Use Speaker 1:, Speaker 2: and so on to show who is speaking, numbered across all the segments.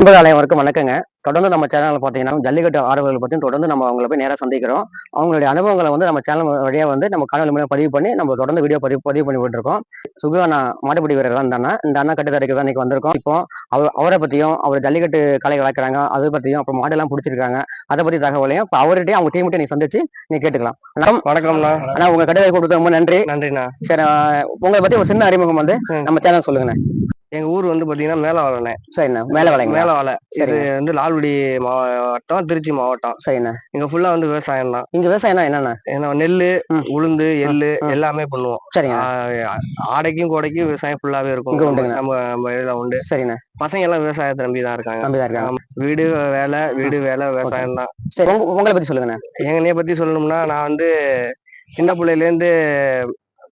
Speaker 1: நண்பர்களைவருக்கும் வணக்கங்க. தொடர்ந்து நம்ம சேனலில் பார்த்தீங்கன்னா ஜல்லிக்கட்டு ஆர்வலர்கள் பற்றியும் தொடர்ந்து நம்ம அவங்கள போய் நேராக சந்திக்கிறோம். அவங்களுடைய அனுபவங்களை வந்து நம்ம சேனல் வழியாக வந்து நம்ம காணொலி மூலம் பதிவு பண்ணி நம்ம தொடர்ந்து வீடியோ பதிவு பதிவு பண்ணி விட்டுருக்கோம். சுகுவானா மாட்டுப்பிடி வீரர் தான் இந்த அண்ணா. இந்த அண்ணா கட்டுத்தரைக்கு தான் இன்னைக்கு வந்திருக்கோம். இப்போ அவர் அவரை பற்றியும் அவர் ஜல்லிக்கட்டு கலை வளர்க்குறாங்க. அதை பற்றியும் அப்புறம் மாடெல்லாம் பிடிச்சிருக்காங்க. அதை பற்றி தகவலையும் இப்போ அவர்கிட்டயும் அவங்க டீம்கிட்ட நீ சந்திச்சு நீ கேட்டுக்கலாம். வணக்கம்
Speaker 2: வணக்கம்ண்ணா
Speaker 1: அண்ணா உங்க கட்டுரை கொடுத்து ரொம்ப நன்றி.
Speaker 2: நன்றிண்ணா.
Speaker 1: சரி உங்களை பத்தி ஒரு சின்ன அறிமுகம் வந்து. நம்ம சேனல் சொல்லுங்கண்ணே.
Speaker 2: எங்க ஊர் வந்து பாத்தீங்கன்னா மேலவாழண்ணே
Speaker 1: சரிண்ணா மேலே வளைங்க
Speaker 2: மேலவாழை இது வந்து லால்குடி மாவட்டம் திருச்சி மாவட்டம்.
Speaker 1: சரிண்ணா.
Speaker 2: இங்க ஃபுல்லா வந்து விவசாயம் தான்.
Speaker 1: இங்க விவசாயம்னா என்னண்ணா?
Speaker 2: ஏன்னா நெல்லு
Speaker 1: ம்.
Speaker 2: உளுந்து எள்ளு. எல்லாமே பண்ணுவோம்.
Speaker 1: சரிங்க.
Speaker 2: ஆடைக்கும் கோடைக்கும் விவசாயம் ஃபுல்லாவே இருக்கும்.
Speaker 1: இங்க
Speaker 2: நம்ம இதுல உண்டு.
Speaker 1: சரிண்ணா.
Speaker 2: பசங்க எல்லாம் விவசாயத்தை நம்பி தான் இருக்காங்க.
Speaker 1: நம்பிதான் இருக்காங்க.
Speaker 2: ஆமா. வீடு வேலை வீடு வேலை விவசாயம் தான்.
Speaker 1: உங்களை பத்தி சொல்லுங்கண்ணே.
Speaker 2: எங்கனைய பத்தி சொல்லணும்னா நான் வந்து சின்ன பிள்ளையில இருந்து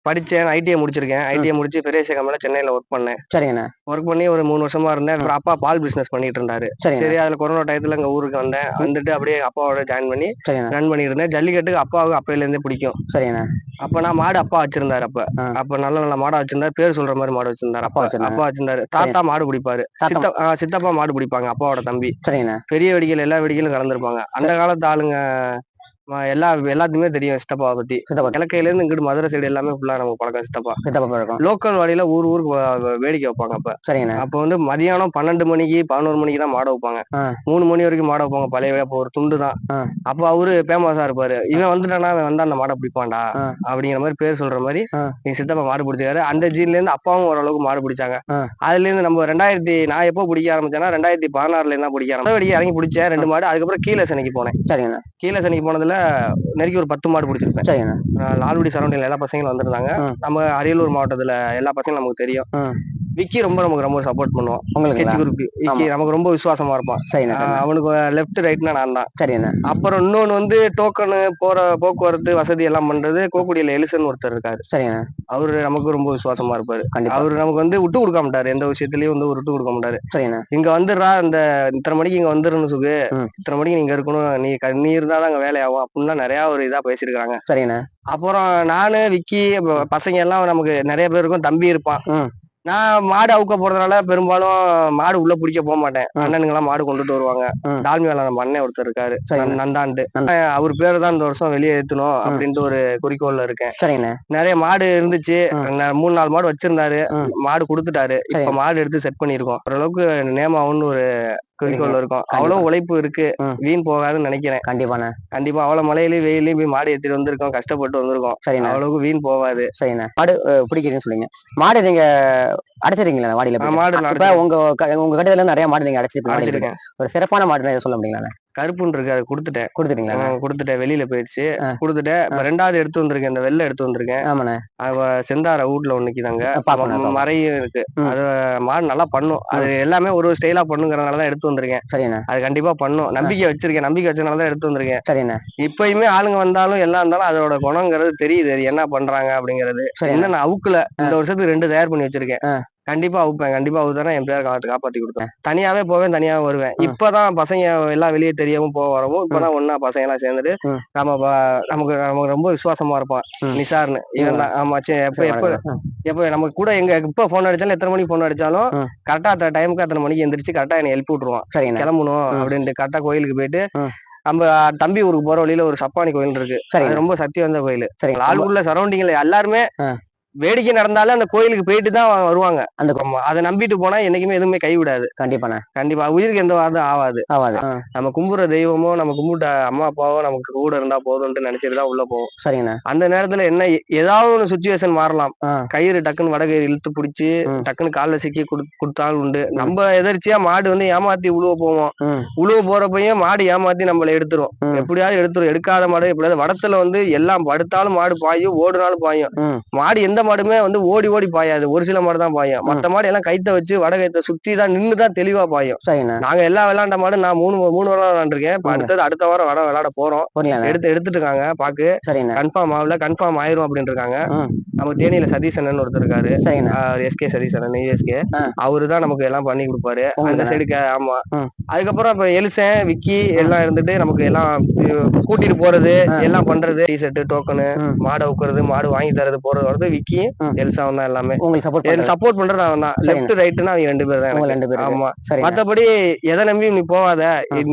Speaker 2: படிச்சேன் ஐடிஐ முடிச்சிருக்கேன். ஐடிஐ முடிச்சு பெரிய கம்பெனில சென்னையில ஒர்க் பண்ணேன்.
Speaker 1: சரிங்கண்ணா.
Speaker 2: ஒர்க் பண்ணி ஒரு மூணு வருஷமா இருந்தேன். அப்புறம் அப்பா பால் பிசினஸ் பண்ணிட்டு இருந்தாரு. சரி அதுல கொரோனா டயத்துல எங்க ஊருக்கு வந்தேன். வந்துட்டு அப்படியே அப்பாவோட ஜாயின் பண்ணி ரன் பண்ணிட்டு இருந்தேன். ஜல்லிக்கட்டுக்கு அப்பாவுக்கு அப்பையில இருந்தே பிடிக்கும்.
Speaker 1: சரிங்கண்ணா.
Speaker 2: அப்ப நான் மாடு அப்பா வச்சிருந்தாரு அப்ப. அப்ப நல்ல நல்ல மாடா வச்சிருந்தாரு. பேர் சொல்ற மாதிரி மாடு வச்சிருந்தாரு
Speaker 1: அப்பா.
Speaker 2: அப்பா
Speaker 1: வச்சிருந்தாரு.
Speaker 2: தாத்தா மாடு பிடிப்பாரு. சித்தப்பா மாடு பிடிப்பாங்க அப்பாவோட தம்பி. பெரிய வெடிகள் எல்லா வெடிகளும் கலந்துருப்பாங்க. அந்த காலத்து ஆளுங்க எல்லா எல்லாத்துக்குமே தெரியும் சித்தப்பாவை பத்தி.
Speaker 1: சித்தப்பா
Speaker 2: கிழக்கையில இருந்து இங்கிட்டு மதுரை சைடு எல்லாமே ஃபுல்லா நமக்கு பழக்கம் சித்தப்பா.
Speaker 1: சித்தப்பா பழக்கம்.
Speaker 2: லோக்கல் வாடியில ஊர் ஊருக்கு வேடிக்கை வைப்பாங்க அப்ப.
Speaker 1: சரிங்கண்ணா.
Speaker 2: அப்ப வந்து மதியானம் பன்னெண்டு மணிக்கு பதினோரு மணிக்கு தான் மாட வைப்பாங்க. மூணு மணி வரைக்கும் மாட வைப்பாங்க பழைய அப்போ ஒரு துண்டு தான். அப்ப அவரு ஃபேமஸா இருப்பாரு. இவன் வந்துட்டானா அவன் வந்து அந்த மாடை பிடிப்பான்டா. அப்படிங்கிற மாதிரி பேர் சொல்ற மாதிரி. எங்க சித்தப்பா மாடு பிடிச்சாரு அந்த ஜீன்ல இருந்து அப்பாவும் ஓரளவுக்கு மாடு பிடிச்சாங்க. அதுல இருந்து நம்ம ரெண்டாயிரத்தி நான் எப்போ பிடிக்க ஆரம்பிச்சேன்னா ரெண்டாயிரத்தி பதினாறுல இருந்தா பிடிக்க ஆரம்பிச்சேன். இறங்கி பிடிச்சேன் ரெண்டு மாடு. அதுக்கப்புறம் கீழே சனிக்கு போனேன்.
Speaker 1: சரிங்கண்ணா.
Speaker 2: கீழே சனிக்கு போனதுல நெருக்கி ஒரு பத்து மாடு பிடிச்சிருப்பேன் லால்குடி சரௌண்டிங்ல எல்லா பசங்களும் வந்திருந்தாங்க. நம்ம அரியலூர் மாவட்டத்துல எல்லா பசங்களும் நமக்கு தெரியும். விக்கி ரொம்ப நமக்கு ரொம்ப சப்போர்ட் பண்ணுவோம்
Speaker 1: உங்களுக்குங்களா
Speaker 2: ஸ்கெட்ச் குரூப். விக்கி நமக்கு ரொம்ப விசுவாசமா இருப்பான்.
Speaker 1: சரிண்ணா
Speaker 2: அவனுக்கு லெஃப்ட் ரைட்னா நான் தான்.
Speaker 1: சரிண்ணா
Speaker 2: அப்புறம் இன்னொன்னு வந்து டோக்கனு போற போக்குவரத்து வசதி எல்லாம் பண்றது கோக்குடியில எலிசன் ஒருத்தர் இருக்காரு.
Speaker 1: சரிங்கண்ணா
Speaker 2: அவரு நமக்கு ரொம்ப விசுவாசமா இருப்பாரு. அவரு நமக்கு வந்து விட்டு கொடுக்க மாட்டாரு. எந்த விஷயத்துலயும் வந்து விட்டு கொடுக்க மாட்டாரு.
Speaker 1: சரிண்ணா
Speaker 2: இங்க வந்துடுறா இந்த இத்தனை மணிக்கு இங்க வந்துருன்னு சுகு. இத்தனை மணிக்கு நீங்க இருக்கணும். நீ நீ இருந்தாதான் அங்க வேலையாகும். அப்படின்னா நிறைய ஒரு இதா பேசியிருக்காங்க
Speaker 1: சரிண்ணா
Speaker 2: அப்புறம் நானு விக்கி பசங்க எல்லாம் நமக்கு நிறைய பேர் இருக்கும் தம்பி இருப்பான். நான் மாடு அவுக்க போறதுனால பெரும்பாலும் மாடு உள்ள பிடிக்க போக மாட்டேன். அண்ணனுங்க எல்லாம் மாடு கொண்டுட்டு வருவாங்க. டால்மி வேலை நம்ம அண்ணன் ஒருத்தர் இருக்காரு. நந்தாண்டு.
Speaker 1: நந்தா.
Speaker 2: அவர் பேரு தான் இந்த வருஷம் வெளியே ஏத்தணும் அப்படின்ட்டு ஒரு குறிக்கோள்ல இருக்கேன்.
Speaker 1: சரிங்கண்ணா
Speaker 2: நிறைய மாடு இருந்துச்சு. மூணு நாலு மாடு வச்சிருந்தாரு. மாடு கொடுத்துட்டாரு. இப்ப. மாடு எடுத்து செட் பண்ணிருக்கோம் ஓரளவுக்கு நேம் ஆகும்னு ஒரு குறிக்கோள் இருக்கும். அவ்வளவு உழைப்பு இருக்கு. வீண் போகாதுன்னு நினைக்கிறேன்.
Speaker 1: கண்டிப்பாண்ணா.
Speaker 2: கண்டிப்பா. அவ்வளவு மழையிலயும் வெயிலையும் போய் மாடு ஏத்திட்டு வந்திருக்கோம். கஷ்டப்பட்டு வந்திருக்கோம்.
Speaker 1: சரிண்ணா.
Speaker 2: அவ்வளவுக்கு வீண் போகாது.
Speaker 1: சரிண்ணா. மாடு பிடிக்கிறீங்கன்னு சொல்லுங்க. மாடு நீங்க அடைச்சிருக்கீங்களா வாடியில?
Speaker 2: மாடு
Speaker 1: இப்ப. உங்க உங்க கடையில நிறைய மாடு நீங்க.
Speaker 2: அடைச்சிருக்கேன்.
Speaker 1: ஒரு சிறப்பான மாடு சொல்ல முடியுங்களா
Speaker 2: கருப்புன்னு இருக்கு அது கொடுத்துட்டேன்.
Speaker 1: கொடுத்துட்டீங்களா?
Speaker 2: கொடுத்துட்டேன். வெளியில போயிடுச்சு. கொடுத்துட்டேன். இப்ப ரெண்டாவது எடுத்து வந்திருக்கேன். இந்த வெள்ளை எடுத்து வந்திருக்கேன்.
Speaker 1: ஆமாண்ணே.
Speaker 2: அவ செந்தார வீட்ல ஒண்ணு நிக்குதாங்க.
Speaker 1: பாப்போண்ணே,
Speaker 2: ம-
Speaker 1: பாப்போம்.
Speaker 2: மறையும் இருக்கு. அது மாடு நல்லா பண்ணும். அது எல்லாமே ஒரு ஸ்டைலா பண்ணுங்கிறதுனால தான் எடுத்து வந்திருக்கேன்.
Speaker 1: சரிண்ணா.
Speaker 2: அது கண்டிப்பா பண்ணும். நம்பிக்கை வச்சிருக்கேன். நம்பிக்கை வச்சனால தான் எடுத்து வந்திருக்கேன்.
Speaker 1: சரிண்ணா.
Speaker 2: இப்பயுமே ஆளுங்க வந்தாலும் எல்லாம் இருந்தாலும் அதோட குணங்கிறது தெரியுது. அது என்ன பண்றாங்க அப்படிங்கிறது. என்ன நான் அவுக்குல இந்த வருஷத்துக்கு ரெண்டு தயார் பண்ணி வச்சிருக்கேன். கண்டிப்பா அவுப்பேன் கண்டிப்பா அவுத்தானே என் பேரை காத்து காப்பாத்தி கொடுத்தேன் தனியாவே போவேன் தனியாவே வருவேன். இப்பதான் பசங்க எல்லாம் வெளியே தெரியவும் போக வரவும் இப்பதான் ஒன்னா பசங்க எல்லாம் சேர்ந்துட்டு. நம்ம நமக்கு நமக்கு ரொம்ப விசுவாசமா இருப்பான். நிசார்னு இவன் தான் ஆமா எப்ப எப்ப. எப்ப நமக்கு கூட எங்க எப்ப போன் அடிச்சாலும் எத்தனை மணிக்கு போன் அடிச்சாலும். கரெக்டா அந்த டைமுக்கு அத்தனை மணிக்கு எந்திரிச்சு கரெக்டா என்னை எழுப்பி விட்டுருவான் கிளம்பணும். அப்படின்ட்டு கரெக்டா கோயிலுக்கு போயிட்டு. நம்ம தம்பி ஊருக்கு போற வழியில ஒரு சப்பானி கோயில் இருக்கு ரொம்ப சக்தி வாய்ந்த கோயில் ஆளுக்குள்ள சரௌண்டிங்ல எல்லாருமே. வேடிக்கை நடந்தாலும் அந்த கோயிலுக்கு போயிட்டு தான் வருவாங்க.
Speaker 1: அந்த
Speaker 2: அதை நம்பிட்டு போனா என்னைக்குமே எதுவுமே கைவிடாது.
Speaker 1: கண்டிப்பாண்ணா.
Speaker 2: கண்டிப்பா உயிருக்கு எந்த வாதம் ஆகாது
Speaker 1: ஆவாது. ஆ,
Speaker 2: நம்ம கும்புற தெய்வமோ நம்ம கும்பிட்ட அம்மா அப்பாவோ நமக்கு கூட இருந்தா போதும்னு நினைச்சிட்டு தான் உள்ள போவோம்.
Speaker 1: சரிங்கண்ணா.
Speaker 2: அந்த நேரத்துல என்ன ஏதாவது ஒரு சுச்சுவேஷன் மாறலாம். கயிறு டக்குன்னு வடகயிறு இழுத்து பிடிச்சி. டக்குன்னு கால்ல சிக்கி குடு- கொடுத்தாலும் உண்டு. நம்ம எதர்ச்சியா மாடு வந்து ஏமாத்தி உழுவ போவோம். உழுவ போறப்பையும் மாடு ஏமாத்தி நம்மள எடுத்துரும். எப்படியாவது எடுத்துரும். எடுக்காத மாடு எப்படியாவது வடத்துல வந்து எல்லாம் படுத்தாலும் மாடு பாயும் ஓடுனாலும் பாயும். மாடு எந்த மாடுமே வந்து ஓடி ஓடி பாயாது. ஒரு சில மாடு தான் பாயும். மத்த மாடு எல்லாம் கைத்த வச்சு வட கைத்த சுத்தி தான் நின்னு தான் தெளிவா பாயும். நாங்க எல்லா விளையாண்ட மாடு நான் மூணு மூணு வாரம் விளையாண்டுருக்கேன் இப்ப. அடுத்தது அடுத்த வாரம் வட விளையாட போறோம். எடுத்து எடுத்துட்டு இருக்காங்க பாக்கு கன்ஃபார்ம் ஆகல. கன்ஃபார்ம் ஆயிரும் அப்படின்னு இருக்காங்க நம்ம தேனியில சதீசன் ஒருத்தர் இருக்காரு. S K Satheesan U S K
Speaker 1: ஆ.
Speaker 2: அவரு தான் நமக்கு எல்லாம் பண்ணி கொடுப்பாரு. அந்த சைடுக்கு ஆமா. அதுக்கப்புறம் இப்ப எலிசன் விக்கி எல்லாம் இருந்துட்டு நமக்கு எல்லாம் கூட்டிட்டு போறது. எல்லாம் பண்றது டி ஷர்ட் டோக்கனு மாடை உட்கறது மாடு வாங்கி தரது போறது வரது விக்கி
Speaker 1: ம்.
Speaker 2: எல்சாவும் தான் எல்லாமே.
Speaker 1: உங்களுக்கு சப்போர்ட்
Speaker 2: சப்போர்ட் பண்றது. அவன் தான்.
Speaker 1: சரிங்க.
Speaker 2: லெஃப்ட் ரைட்னா அவங்க ரெண்டு பேர் தான் எனக்கு.
Speaker 1: ரெண்டு பேரும்
Speaker 2: ஆமா.
Speaker 1: சரி
Speaker 2: மத்தபடி எதை நம்பி நீ போகாத.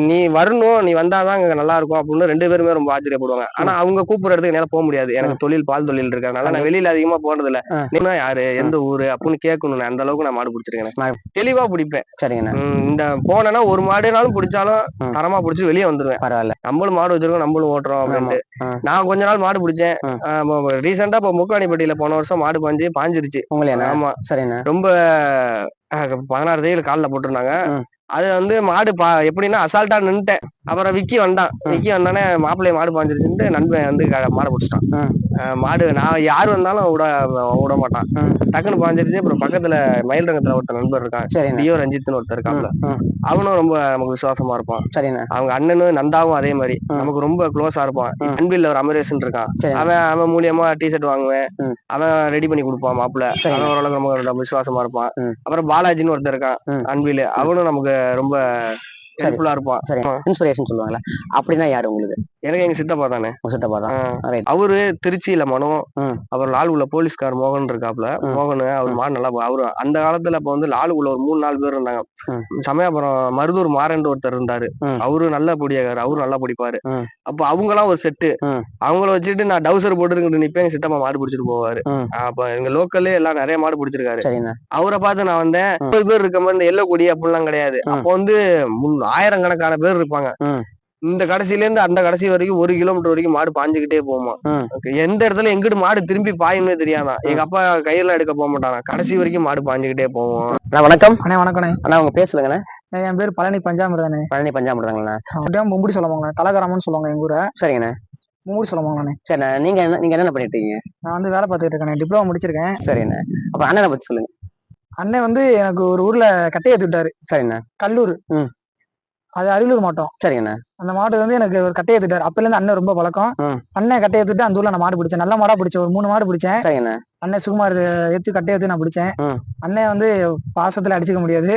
Speaker 2: நீ வரணும் நீ வந்தாதான் அங்க நல்லா இருக்கும் அப்படின்னு ரெண்டு பேருமே ரொம்ப ஆச்சரியப்படுவாங்க. ஆனா அவங்க கூப்பிடுற இடத்துக்கு என்னால போக முடியாது. எனக்கு தொழில் பால் தொழில் இருக்கறனால நான் வெளியில அதிகமா போனது இல்ல. நீனா யாரு? எந்த ஊரு? அப்படின்னு கேட்கணும். அந்த அளவுக்கு நான் மாடு பிடிச்சிருக்கேன்.
Speaker 1: நான்
Speaker 2: தெளிவா பிடிப்பேன்.
Speaker 1: சரிங்கண்ணா.
Speaker 2: உம் இந்த போனேன்னா ஒரு மாடுனாலும் பிடிச்சாலும். தரமா பிடிச்சி வெளியே வந்துருவேன்.
Speaker 1: பரவாயில்ல.
Speaker 2: நம்மளும் மாடு வச்சிருக்கோம் நம்மளும் ஓட்டுறோம் அப்படின்ட்டு. நான் கொஞ்ச நாள் மாடு பிடிச்சேன். ரீசெண்டா இப்ப முக்காணிப்பட்டியில போன வருஷம் மாடு பாஞ்சு பாஞ்சிருச்சு.
Speaker 1: உங்களே
Speaker 2: ஆமா.
Speaker 1: சரிண்ணா.
Speaker 2: ரொம்ப பதினாறு தேயில் காலில் போட்டிருந்தாங்க. அது வந்து மாடு பா எப்படின்னா அசால்ட்டா நின்னுட்டேன். அப்புறம் விக்கி வந்தான். விக்கி வந்தானே மாப்பிள்ளைய மாடு பாஞ்சிருச்சுட்டு நண்பன் வந்து மாடை பிடிச்சிட்டான். மாடு நான் யார் வந்தாலும் விட விட மாட்டான். டக்குன்னு பாஞ்சிருச்சு. அப்புறம் பக்கத்துல மயில் ரங்கத்துல ஒருத்தர் நண்பர் இருக்கான். டியோ ரஞ்சித்னு ஒருத்தர்
Speaker 1: ம்.
Speaker 2: அவனும் ரொம்ப நமக்கு விசுவாசமா இருப்பான்.
Speaker 1: சரிண்ணா.
Speaker 2: அவங்க அண்ணனும் நந்தாவும் அதே மாதிரி. நமக்கு ரொம்ப க்ளோஸா இருப்பான். அன்பில் ஒரு அமரேசன் இருக்கான். அவன் அவன் மூலியமா டிஷர்ட் வாங்குவேன்.
Speaker 1: ம்.
Speaker 2: அவன் ரெடி பண்ணி கொடுப்பான் மாப்பிள்ள. அவன் ஓரளவுக்கு நமக்கு ரொம்ப விசுவாசமா இருப்பான். அப்புறம் பாலாஜின்னு ஒருத்தர் இருக்கான். அன்பில். அவனும் நமக்கு ரொம்ப ஹெல்ப்ஃபுல்லா இருப்பான்
Speaker 1: சரி இன்ஸ்பிரேஷன் சொல்லுவாங்களா அப்படின்னா யாரு உங்களுக்கு
Speaker 2: எனக்கு எங்க சித்தப்பா தானே
Speaker 1: சித்தப்பா தான்.
Speaker 2: அவரு திருச்சியில மனோ
Speaker 1: ம்.
Speaker 2: அப்புறம் லாலுக்குள்ள போலீஸ்கார் மோகன் இருக்காப்ல. மோகன் அவர். மாடு நல்லா அவரு அந்த காலத்துல இப்ப வந்து லாலுக்குள்ள ஒரு மூணு நாலு பேர் இருந்தாங்க. சமயபுரம் மருதூர் மாறன் ஒருத்தர் இருந்தாரு
Speaker 1: ம்.
Speaker 2: அவரு நல்ல பொடியாக்காரு அவரும் நல்லா பிடிப்பாரு. அப்ப அவங்கலாம் ஒரு செட்டு. அவங்கள வச்சுட்டு நான் டவுசர் போட்டுருக்கிட்டு நிப்பேன் எங்க சித்தப்பா மாடு பிடிச்சிட்டு போவாரு. அப்ப எங்க லோக்கல்லே எல்லாம் நிறைய மாடு பிடிச்சிருக்காரு அவரை பார்த்து நான் வந்தேன். முப்பது பேர் இருக்க மாதிரி இந்த எல்ல கொடி அப்படிலாம் கிடையாது. அப்போ வந்து ஆயிரக்கணக்கான பேர் இருப்பாங்க. இந்த கடைசில இருந்து அந்த கடைசி வரைக்கும் ஒரு கிலோமீட்டர் வரைக்கும் மாடு பாஞ்சுக்கிட்டே போகுமா?
Speaker 1: ம்.
Speaker 2: எந்த இடத்துல எங்கிட்டு மாடு திரும்பி பாயுமே தெரியாதான் எங்க அப்பா கையில எடுக்க போக மாட்டாங்க கடைசி வரைக்கும் மாடு பாஞ்சுக்கிட்டே போவோம்.
Speaker 1: அண்ணா வணக்கம்.
Speaker 3: அண்ணே வணக்கண்ணே.
Speaker 1: அண்ணா உங்க பேர் சொல்லுங்கண்ணா.
Speaker 3: என் பேர் பழனி பஞ்சாமிரதானே
Speaker 1: பழனி பஞ்சாமிரதாங்கண்ணா
Speaker 3: மும்புடி சொல்லுவாங்க தலகராமன்னு சொல்லுவாங்க எங்க ஊரை.
Speaker 1: சரிங்கண்ணா.
Speaker 3: மும்புடி சொல்லுவாங்கண்ணே
Speaker 1: சரிண்ணா. நீங்க என்ன நீங்க என்ன பண்ணிட்டு இருக்கீங்க
Speaker 3: நான் வந்து வேலை பார்த்துட்டு இருக்கேன் டிப்ளமோ முடிச்சிருக்கேன்.
Speaker 1: சரிண்ணா. அப்ப அண்ணனை பத்தி சொல்லுங்க.
Speaker 3: அண்ணன் வந்து எனக்கு ஒரு ஊர்ல கட்டையை விட்டாரு
Speaker 1: சரிண்ணா.
Speaker 3: கல்லூர். அது அரியலூர் மாவட்டம்
Speaker 1: சரிங்கண்ணா.
Speaker 3: அந்த மாடு வந்து எனக்கு ஒரு கட்டையை விட்டாரு அப்பல இருந்து அண்ணன் ரொம்ப பழக்கம். அண்ணன் கட்டையை விட்டு அந்த ஊர்ல நான் மாடு பிடிச்சேன். நல்ல மாடா பிடிச்சேன். ஒரு மூணு மாடு பிடிச்சேன்.
Speaker 1: சரிங்கண்ணா.
Speaker 3: அண்ணன் சுகுமார் ஏத்து கட்டையை ஏத்து நான் பிடிச்சேன். அண்ணன் வந்து பாசத்துல அடிச்சுக்க முடியாது.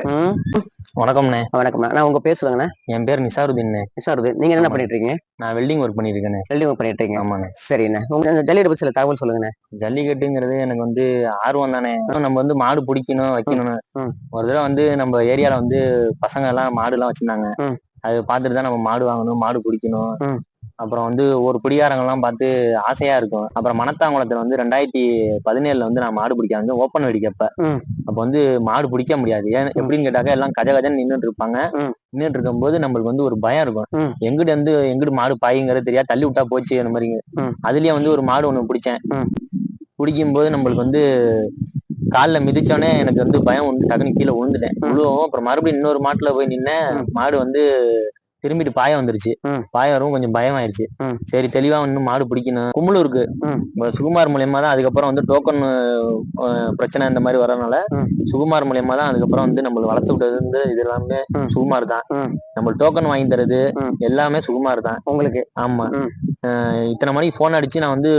Speaker 4: வணக்கம்ண்ணே.
Speaker 1: வணக்கம்ண்ணா. நான் உங்க பேர் சொல்லுங்கண்ணா.
Speaker 4: என் பேர் நிசாருதீன்
Speaker 1: சார் நீங்க என்ன. பண்ணிட்டு இருக்கீங்க
Speaker 4: நான் வெல்டிங் ஒர்க் பண்ணிட்டு இருக்கேனே
Speaker 1: வெல்டிங் ஒர்க் பண்ணிட்டு இருக்கீங்க
Speaker 4: ஆமாண்ணே.
Speaker 1: சரிண்ணா. உங்க ஜல்லிக்கட்டு பத்தி சில தகவல் சொல்லுங்கண்ணா.
Speaker 4: ஜல்லிக்கட்டுங்கிறது எனக்கு வந்து ஆர்வம் தானே நம்ம வந்து மாடு பிடிக்கணும் வைக்கணும்னு. ஒரு தடவை வந்து நம்ம ஏரியால வந்து பசங்க எல்லாம் மாடு எல்லாம் வச்சிருந்தாங்க. அது பார்த்துட்டு தான் நம்ம மாடு வாங்கணும் மாடு பிடிக்கணும். அப்புறம் வந்து ஒரு பிடிகாரங்கெல்லாம் பார்த்து ஆசையா இருக்கும் அப்புறம் மணத்தாங்குளத்துல வந்து ரெண்டாயிரத்தி பதினேழுல வந்து நான் மாடு பிடிக்க வந்து ஓப்பன் வெடிக்கப்ப. அப்ப வந்து மாடு பிடிக்க முடியாது ஏன் எப்படின்னு கேட்டாக்க எல்லாம் கஜ கஜன்னு நின்னுட்டு இருப்பாங்க
Speaker 1: ம்.
Speaker 4: நின்னுட்டு இருக்கும்போது நம்மளுக்கு வந்து ஒரு பயம் இருக்கும். எங்கிட்டு வந்து எங்கிட்டு மாடு பாயுங்கிறது தெரியாது தள்ளி விட்டா போச்சு அந்த மாதிரி. அதுலயே வந்து ஒரு மாடு ஒண்ணு பிடிச்சேன். பிடிக்கும் போது நம்மளுக்கு வந்து கால்ல மிதிச்சோடனே எனக்கு வந்து பயம் வந்து டக்குன்னு கீழே விழுந்துட்டேன். விழுவும் அப்புறம் மறுபடியும் இன்னொரு மாட்டுல போய் நின்னேன். மாடு வந்து திரும்பிட்டு பாய வந்துருச்சு
Speaker 1: ம்.
Speaker 4: பாய வரவும் கொஞ்சம் பயம் ஆயிடுச்சு
Speaker 1: ம்.
Speaker 4: சரி தெளிவா இன்னும் மாடு பிடிக்கணும் கும்பலூருக்கு சுகுமார் மூலியமா தான் அதுக்கப்புறம் வந்து டோக்கன் பிரச்சனை இந்த மாதிரி வரனால. சுகுமார் மூலியமா தான் அதுக்கப்புறம் வந்து நம்மள வளர்த்து விட்டது வந்து இது எல்லாமே. சுகுமார் தான். நம்ம டோக்கன் வாங்கி தரது. எல்லாமே சுகுமார் தான்
Speaker 1: உங்களுக்கு
Speaker 4: ஆமா இத்தனை மணிக்கு போன் அடிச்சு நான் வந்து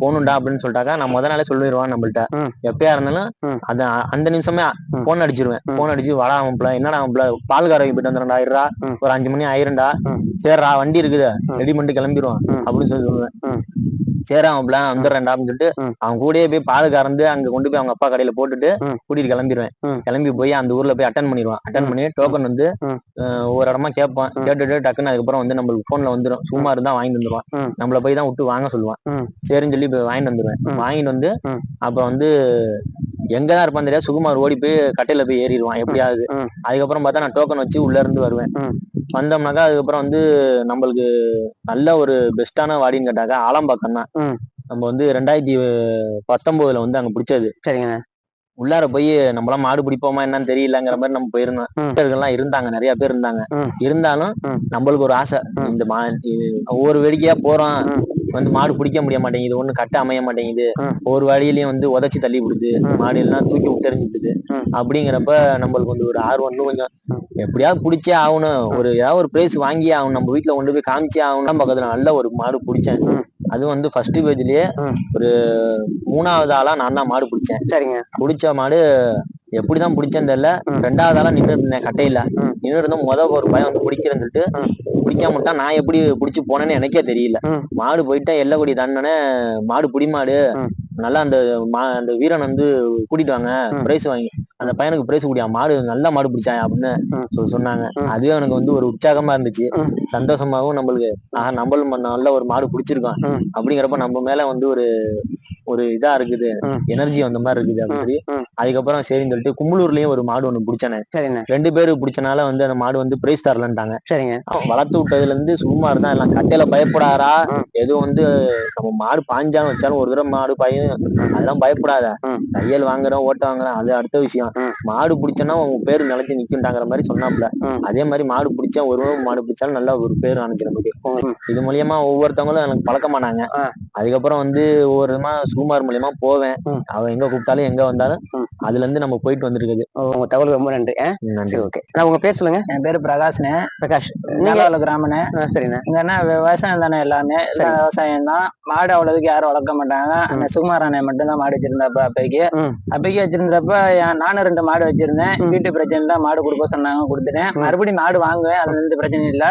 Speaker 4: போகணும்டா அப்படின்னு சொல்லிட்டாக்கா நான் முத நாளே சொல்லிடுவான் நம்மள்ட்ட. எப்பயா இருந்தாலும்
Speaker 1: ம்.
Speaker 4: அந்த அந்த நிமிஷமே. போன் அடிச்சிருவேன். போன் அடிச்சு வாடா அவன்ல என்னடா அவன்ல பால் கறவை போயிட்டு வந்துடும்டா ஆயிரா. ஒரு அஞ்சு மணி ஆயிரும்டா
Speaker 1: ம்.
Speaker 4: சரிடா வண்டி இருக்குது. ரெடி பண்ணிட்டு கிளம்பிடுவான். அப்படின்னு சொல்லி சொல்லுவேன். சரி அவன்ல வந்துடுறேன்டா அப்படின்னு சொல்லிட்டு. அவன் கூடயே போய் பால் கறந்து அங்க கொண்டு போய் அவங்க அப்பா கடையில போட்டுட்டு. கூட்டிட்டு கிளம்பிடுவேன். கிளம்பி போய் அந்த ஊர்ல போய் அட்டன் பண்ணிடுவான் அட்டன் பண்ணி டோக்கன் வந்து ஒரு இடமா கேட்பான். கேட்டுட்டு டக்குன்னு அதுக்கப்புறம் வந்து நம்மளுக்கு போன்ல வந்துடும் சும்மா இருந்தா வாங்கிட்டு வந்துருவான். நம்மள போய் தான் விட்டு வாங்க சொல்லுவான். சரின்னு சொல்லி போய் வாங்கிட்டு வந்துருவேன்
Speaker 1: ம்.
Speaker 4: வாங்கிட்டு வந்து
Speaker 1: ம்.
Speaker 4: அப்ப வந்து எங்கதான் இருப்பான் தெரியாது சுகுமார் ஓடி போய் கட்டையில போய் ஏறிடுவான் எப்படியாவது. அதுக்கப்புறம் பார்த்தா நான் டோக்கன் வச்சு உள்ள இருந்து வருவேன். வந்தோம்னாக்கா அதுக்கப்புறம் வந்து நம்மளுக்கு நல்ல ஒரு பெஸ்டான வாடின்னு கேட்டாக்கா ஆலம்பாக்கம் தான். நம்ம வந்து ரெண்டாயிரத்தி பத்தொன்பதுல வந்து அங்க பிடிச்சது
Speaker 1: சரிங்கண்ணா
Speaker 4: உள்ளார போய் நம்மளாம் மாடு பிடிப்போமா என்னன்னு தெரியலங்கிற மாதிரி நம்ம போயிருந்தோம்
Speaker 1: ம்.
Speaker 4: வீரர்கள்லாம் இருந்தாங்க நிறைய பேர் இருந்தாங்க. இருந்தாலும். நம்மளுக்கு ஒரு ஆசை. இந்த மா ஒவ்வொரு வேடிக்கையா போறோம். வந்து மாடு பிடிக்க முடிய மாட்டேங்குது ஒண்ணு கட்ட அமைய மாட்டேங்குது. ஒரு வழியிலயும் வந்து உதச்சி தள்ளி விடுது. மாடு எல்லாம் தூக்கி விட்டெறிஞ்சிடுது
Speaker 1: ம்.
Speaker 4: அப்படிங்கிறப்ப நம்மளுக்கு வந்து ஒரு ஆர்வம் இன்னும் கொஞ்சம். எப்படியாவது பிடிச்சே ஆகணும் ஒரு ஏதாவது ஒரு பிரைஸ் வாங்கியே ஆகணும் நம்ம வீட்டுல கொண்டு போய் காமிச்சே ஆகணும் பக்கத்துல நல்ல ஒரு மாடு பிடிச்சேன். அது வந்து ஃபர்ஸ்ட் பேஜ்லயே. ஒரு மூணாவது ஆளா நான் தான் மாடு பிடிச்சேன்
Speaker 1: சரிங்க
Speaker 4: பிடிச்ச மாடு எப்படிதான் பிடிச்சேன்னு தெரியல. ரெண்டாவது ஆளா நின்று இருந்தேன் கட்டையில. நின்று இருந்தோம் முத ஒரு பயம் வந்து
Speaker 1: ம்.
Speaker 4: பிடிக்காம விட்டா நான் எப்படி பிடிச்சு போனேன்னு எனக்கே தெரியல. மாடு போயிட்டா எல்லக்குடி தாண்டனே மாடு புடி மாடு. நல்லா அந்த மா அந்த வீரன் வந்து கூட்டிட்டு வாங்க. பிரைஸ் வாங்கி அந்த பையனுக்கு பிரைஸ் குடியா மாடு நல்ல மாடு பிடிச்சான் அப்படின்னு. சொல்லி சொன்னாங்க. அதுவே எனக்கு வந்து ஒரு உற்சாகமா இருந்துச்சு. சந்தோஷமாவும் நம்மளுக்கு ஆஹ் நம்மளும் நல்ல ஒரு மாடு பிடிச்சிருக்கோம். அப்படிங்கிறப்ப நம்ம மேல வந்து ஒரு ஒரு இதா இருக்குது. எனர்ஜி வந்த மாதிரி இருக்குது அப்படின்னு சொல்லி. அதுக்கப்புறம் சரின்னு சொல்லிட்டு கும்பலூர்லயும் ஒரு மாடு ஒண்ணு பிடிச்சானே
Speaker 1: சரிண்ணே
Speaker 4: ரெண்டு பேரு பிடிச்சனால வந்து அந்த மாடு வந்து பிரைஸ் தரலன்ட்டாங்க
Speaker 1: சரிங்க
Speaker 4: வளர்த்து விட்டதுல இருந்து சுமார் தான் எல்லாம் கட்டையில பயப்படாரா. எதுவும் வந்து நம்ம மாடு பாஞ்சாலும் வச்சாலும் ஒரு தடவை மாடு பையன் அதெல்லாம் பயப்படாத. தையல் வாங்குறோம் ஓட்ட வாங்குறோம் அது அடுத்த விஷயம். மாடு பிடிச்சனா உங்க பேரு நிலைச்சு நிக்குண்டாங்கிற மாதிரி சொன்னாப்ல. அதே மாதிரி மாடு பிடிச்சா ஒரு மாடு பிடிச்சாலும் நல்ல ஒரு பேர் அனுப்பிச்சு நமக்கு. இது மூலியமா ஒவ்வொருத்தவங்களும் எனக்கு பழக்கமானாங்க. அதுக்கப்புறம் வந்து ஒவ்வொரு விதமா சுகுமார் மூலியமா போவேன். அவன் எங்க கூப்பிட்டாலும் எங்க வந்தாலும். அதுல இருந்து நம்ம போயிட்டு வந்திருக்குது
Speaker 1: உங்க தகவல் ரொம்ப நன்றி. சரி ஓகே. நான் உங்க பேர் சொல்லுங்க.
Speaker 5: என் பேரு பிரகாஷ்னு
Speaker 1: பிரகாஷ். நீங்க
Speaker 5: கிராமனு
Speaker 1: சரிண்ணே.
Speaker 5: இங்க என்ன விவசாயம் தானே எல்லாமே. விவசாயம் தான். மாடு அவ்வளவுக்கு யாரும் வளர்க்க மாட்டாங்க. அண்ணன் சுகுமார் அண்ணன் மட்டும் தான் மாடு வச்சிருந்தப்ப அப்பைக்கு. அப்பைக்கு வச்சிருந்தப்ப என் நானும் ரெண்டு மாடு வச்சிருந்தேன். வீட்டு பிரச்சனை தான் மாடு கொடுக்க சொன்னாங்க கொடுத்துட்டேன் மறுபடியும் மாடு வாங்குவேன். அதுல எந்த பிரச்சனையும் இல்ல.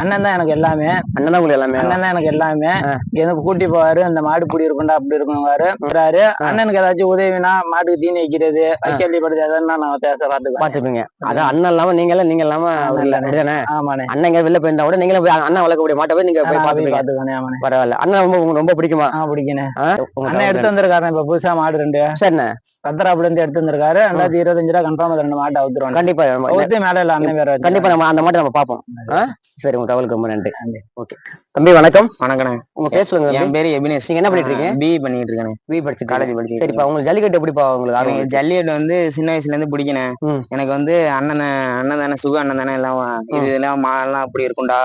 Speaker 5: அண்ணன் தான் எனக்கு எல்லாமே.
Speaker 1: அண்ணன் தான் உங்களுக்கு எல்லாமே?
Speaker 5: அண்ணன் தான் எனக்கு எல்லாமே. எனக்கு கூட்டி போவாரு அந்த மாடு இப்படி இருக்கும்டா அப்படி சொல்றாரு அண்ணனுக்கு ஏதாச்சும் உதவினா மாட்டுக்கு தீனி வைக்கிறது வைக்கல் படுது எதாவது நான் பேச
Speaker 1: பாத்துப்பீங்க அதான் அண்ணன் இல்லாம நீங்க எல்லாம் நீங்க இல்லாம அவர் இல்ல
Speaker 5: அண்ணன்
Speaker 1: அப்படிதானே?
Speaker 5: ஆமாண்ணே.
Speaker 1: அண்ணன் எங்க வெளில போயிருந்தா கூட நீங்களும் போய் அண்ணன் வளர்க்கக்கூடிய மாட்டை போய் நீங்க போய்
Speaker 5: ஆமாண்ணே.
Speaker 1: பரவாயில்ல. அண்ணன் ரொம்ப உங்களுக்கு ரொம்ப பிடிக்குமா?
Speaker 5: ஆ பிடிக்கணே
Speaker 1: ஆ? உங்க
Speaker 5: அண்ணன் எடுத்து வந்திருக்காரு இப்ப புதுசா மாடு ரெண்டு.
Speaker 1: சரிண்ணே.
Speaker 5: கத்தராப்புல இருந்து எடுத்து வந்திருக்காரு. ரெண்டாயிரத்தி இருபத்தஞ்சு ரூபா கன்ஃபார்ம் ரெண்டு மாட்டை அவுத்துருவாங்க
Speaker 1: கண்டிப்பா
Speaker 5: மேல இல்ல அண்ணன் வேற
Speaker 1: கண்டிப்பா நம்ம அந்த மாட்டை நம்ம பார்ப்போம். ஆ? சரி உங்க தகவலுக்கு ரொம்ப நன்றி. ஓகே. தம்பி வணக்கம்.
Speaker 6: வணக்கண்ணே.
Speaker 1: உங்க பேர் சொல்லுங்க.
Speaker 6: என் பேரு எபினேஷ்.
Speaker 1: நீங்க என்ன பண்ணிட்டு இருக்கீங்க?
Speaker 6: பிஇ பண்ணிட்டு இருக்கேன்
Speaker 1: வி படிச்சுட்டு
Speaker 6: காலேஜ். படிச்சுட்டு
Speaker 1: சரிப்பா உங்களுக்கு ஜல்லிக்கட்டு எப்படிப்பா உங்களுக்கு?
Speaker 6: ஜல்லிக்கட்டு வந்து சின்ன வயசுல இருந்து பிடிக்கணும். எனக்கு வந்து அண்ணன் அண்ணன் தானே சுக அண்ணன் தானே எல்லாம் இது எல்லாம் மாடெல்லாம் அப்படி இருக்கும்டா.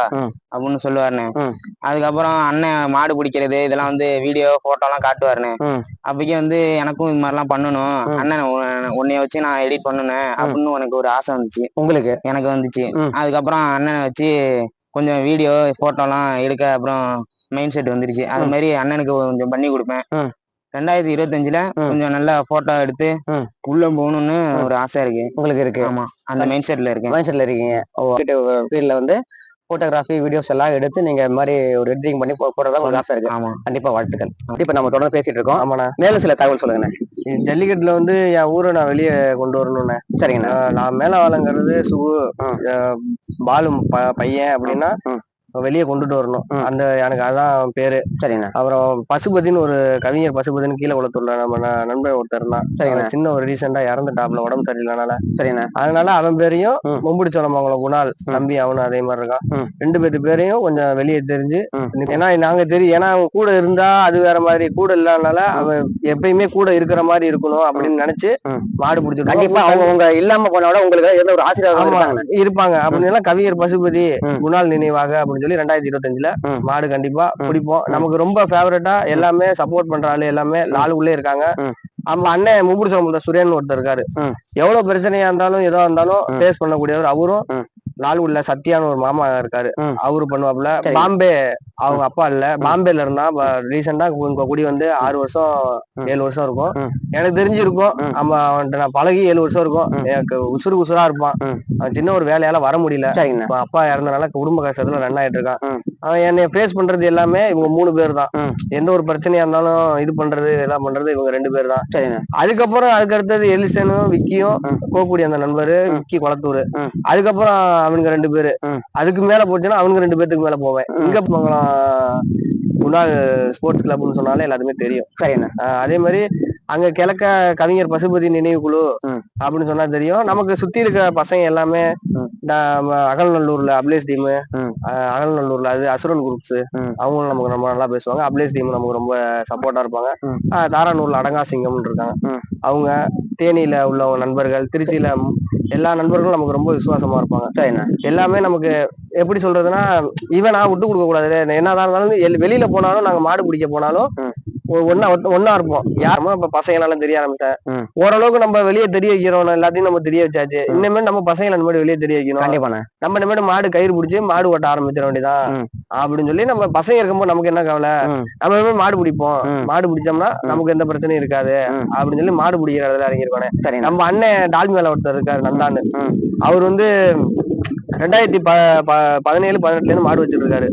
Speaker 6: அப்படின்னு சொல்லுவாருண்ணே
Speaker 1: ம்.
Speaker 6: அதுக்கப்புறம் அண்ணன் மாடு பிடிக்கிறது இதெல்லாம் வந்து வீடியோ போட்டோ எல்லாம் காட்டுவாருண்ணே
Speaker 1: ம்.
Speaker 6: அப்பக்கே வந்து எனக்கும் இது மாதிரிலாம் பண்ணணும். அண்ணன் உன்னை- உன்னைய வச்சு நான் எடிட் பண்ணணும் அப்படின்னு எனக்கு ஒரு ஆசை வந்துச்சு
Speaker 1: உங்களுக்கு
Speaker 6: எனக்கு வந்துச்சு. அதுக்கப்புறம் அண்ணனை வச்சு கொஞ்சம் வீடியோ போட்டோலாம் எடுக்க அப்புறம் மைண்ட் செட் வந்துருச்சு அது. மாதிரி அண்ணனுக்கு கொஞ்சம் பண்ணி கொடுப்பேன். ரெண்டாயிரத்தி இருபத்தஞ்சுல. கொஞ்சம் நல்லா போட்டோ எடுத்து. உள்ள போகணும்னு ஒரு ஆசை இருக்கு.
Speaker 1: உங்களுக்கு இருக்கு.
Speaker 6: ஆமா. அந்த மைண்ட் செட்ல இருக்கேன்.
Speaker 1: மைண்ட் செட்ல இருக்கீங்க. ஃபீல்ட்ல வந்து போட்டோகிராஃபி வீடியோஸ் எல்லாம் எடுத்து நீங்க இந்த மாதிரி ஒரு எடிட்டிங் பண்ணி போடுறதா உங்களுக்கு ஆசை இருக்கு.
Speaker 6: ஆமா.
Speaker 1: கண்டிப்பா வாழ்த்துக்கள். இப்ப நம்ம தொடர்ந்து பேசிட்டு இருக்கோம்.
Speaker 2: ஆமாண்ணா.
Speaker 1: மேலும் சில தகவல் சொல்லுங்கண்ணே.
Speaker 2: ஜல்லிக்கட்டுல வந்து என் ஊரை நான் வெளியே கொண்டு வரணும்ண்ணே.
Speaker 1: சரிங்கண்ணா.
Speaker 2: நான் மேலவாளங்கிறது சுகு
Speaker 1: ம்.
Speaker 2: ஆஹ் பாலு ப- பையன் அப்படின்னா. வெளியே கொண்டுட்டு வரணும். அந்த எனக்கு அதான் பேரு
Speaker 1: சரிங்கண்ணா
Speaker 2: அப்புறம் பசுபதினு ஒரு கவிஞர் பசுபதினு கீழே குளத்தூர்ல நம்ம நண்பன் ஒருத்தர்
Speaker 1: சரிங்கண்ணா
Speaker 2: அவன் சின்ன ஒரு ரீசெண்டா இறந்துட்டாப்ல உடம்பு சரியில்லைனால
Speaker 1: சரிங்கண்ணா
Speaker 2: அதனால அவன் பேரையும்
Speaker 1: ம்.
Speaker 2: மும்புடிச்சோளமங்கலம் குணால்
Speaker 1: ம்.
Speaker 2: தம்பி அவனும் அதே மாதிரி இருக்கான். ரெண்டு பேத்து பேரையும் கொஞ்சம் வெளியே தெரிஞ்சு. ஏன்னா நாங்க தெரியும் ஏன்னா அவன் கூட இருந்தா அது வேற மாதிரி கூட இல்லாதனால அவன் எப்பயுமே கூட இருக்கிற மாதிரி இருக்கணும் அப்படின்னு நினைச்சு. மாடு பிடிச்சி
Speaker 1: கண்டிப்பா அவங்க உங்க இல்லாம போனா கூட உங்களுக்கு எந்த ஒரு ஆசீர்வாதம்
Speaker 2: ஆமா
Speaker 1: இருப்பாங்க
Speaker 2: அப்படின்னு கவிஞர் பசுபதி. குணால் நினைவாக அப்படின்னு சொல்லி ரெண்டாயிரத்தி இருபத்தஞ்சுல. மாடு கண்டிப்பா. பிடிப்போம் நமக்கு ரொம்ப ஃபேவரட்டா எல்லாமே சப்போர்ட் பண்ற ஆளு எல்லாமே லாலுக்குள்ளே இருக்காங்க. நம்ம அண்ணன் மும்புடி சோழமுத்த சுரேன் ஒருத்தர் இருக்காரு. எவ்வளவு பிரச்சனையா இருந்தாலும் எதா இருந்தாலும். ஃபேஸ் பண்ணக்கூடியவர் அவரும் லாலுக்குள்ள சத்யான்னு ஒரு மாமா இருக்காரு. அவரு பண்ணுவாப்புல. பாம்பே அவங்க அப்பா இல்ல பாம்பேல இருந்தா ரீசெண்டா இங்க குடி வந்து ஆறு வருஷம். ஏழு வருஷம் இருக்கும். எனக்கு தெரிஞ்சிருக்கும். நம்ம அவன்கிட்ட நான் பழகி ஏழு வருஷம் இருக்கும். எனக்கு உசுறு உசுரா இருப்பான். அவன் சின்ன ஒரு வேலையால வர முடியல அப்பா இறந்தனால குடும்ப கஷ்டத்துல ரன் ஆயிட்டு இருக்கான். அவன் என்னைய ஃபேஸ் பண்றது எல்லாமே இவங்க மூணு பேர் தான். எந்த ஒரு பிரச்சனையா இருந்தாலும் இது பண்றது எல்லாம் பண்றது இவங்க ரெண்டு பேர் தான் அதுக்கப்புறம் அதுக்கு அடுத்தது எலிசனும் விக்கியும். கோக்குடி அந்த நண்பரு. விக்கி குளத்தூர். அதுக்கப்புறம் அவனுங்க ரெண்டு பேரு. அதுக்கு மேல போச்சுன்னா அவனுங்க ரெண்டு பேத்துக்கு மேல போவேன். இங்க மங்கலம் முன்னாள் ஸ்போர்ட்ஸ் கிளப்னு சொன்னாலே எல்லாத்துக்குமே தெரியும்
Speaker 1: சரிண்ணா
Speaker 2: அதே மாதிரி அங்க கிழக்க கவிஞர் பசுபதி நினைவு குழு
Speaker 1: ம்.
Speaker 2: அப்படின்னு சொன்னா தெரியும் நமக்கு சுத்தி இருக்க பசங்க எல்லாமே அகல்நல்லூர்ல அப்லேஸ் டீம். அகல்நல்லூர்ல அது அசுரன் குரூப்ஸ். அவங்களும் நமக்கு ரொம்ப நல்லா பேசுவாங்க அப்லேஸ் டீம் நமக்கு ரொம்ப சப்போர்ட்டா இருப்பாங்க தாரானூர்ல அடங்காசிங்கம்னு இருக்காங்க
Speaker 1: ம்.
Speaker 2: அவங்க தேனியில உள்ளவங்க நண்பர்கள் திருச்சியில எல்லா நண்பர்களும் நமக்கு ரொம்ப விசுவாசமா இருப்பாங்க.
Speaker 1: சரிண்ணா
Speaker 2: எல்லாமே நமக்கு எப்படி சொல்றதுன்னா இவன் நான் விட்டு கொடுக்க கூடாது. என்னதான் இருந்தாலும் வெளியில போனாலும் நாங்க மாடு பிடிக்க போனாலும்
Speaker 1: ம்.
Speaker 2: ஒ- ஒண்ணா ஒண்ணா இருப்போம். யாருமே இப்ப பசங்களால தெரிய ஆரம்பிச்சேன்?
Speaker 1: ம்.
Speaker 2: ஓரளவுக்கு நம்ம வெளியே தெரிய வைக்கிறோம். எல்லாத்தையும் நம்ம தெரிய வச்சாச்சு. இனிமேல் நம்ம பசங்களை இந்த மாதிரி வெளியே தெரிய வைக்கணும்.
Speaker 1: கண்டிப்பாண்ணா
Speaker 2: நம்ம இனிமேல் மாடு கயிறு பிடிச்சி மாடு ஓட்ட ஆரம்பிச்சிட வேண்டியதான். அப்படின்னு சொல்லி நம்ம பசங்க இருக்கும்போது நமக்கு என்ன கவலை. நம்ம இனிமேல் மாடு பிடிப்போம். மாடு பிடிச்சோம்னா நமக்கு எந்த பிரச்சனையும் இருக்காது. அப்படின்னு சொல்லி மாடு பிடிக்கிறதுல இறங்கிருக்கோனே
Speaker 1: சரிண்ணா
Speaker 2: நம்ம அண்ணன் டால்மேல ஒருத்தர் இருக்காரு நந்தான்னு. அவர் வந்து ரெண்டாயிரத்தி ப பதினேழு பதினெட்டுல இருந்து மாடு வச்சிட்டு இருக்காரு.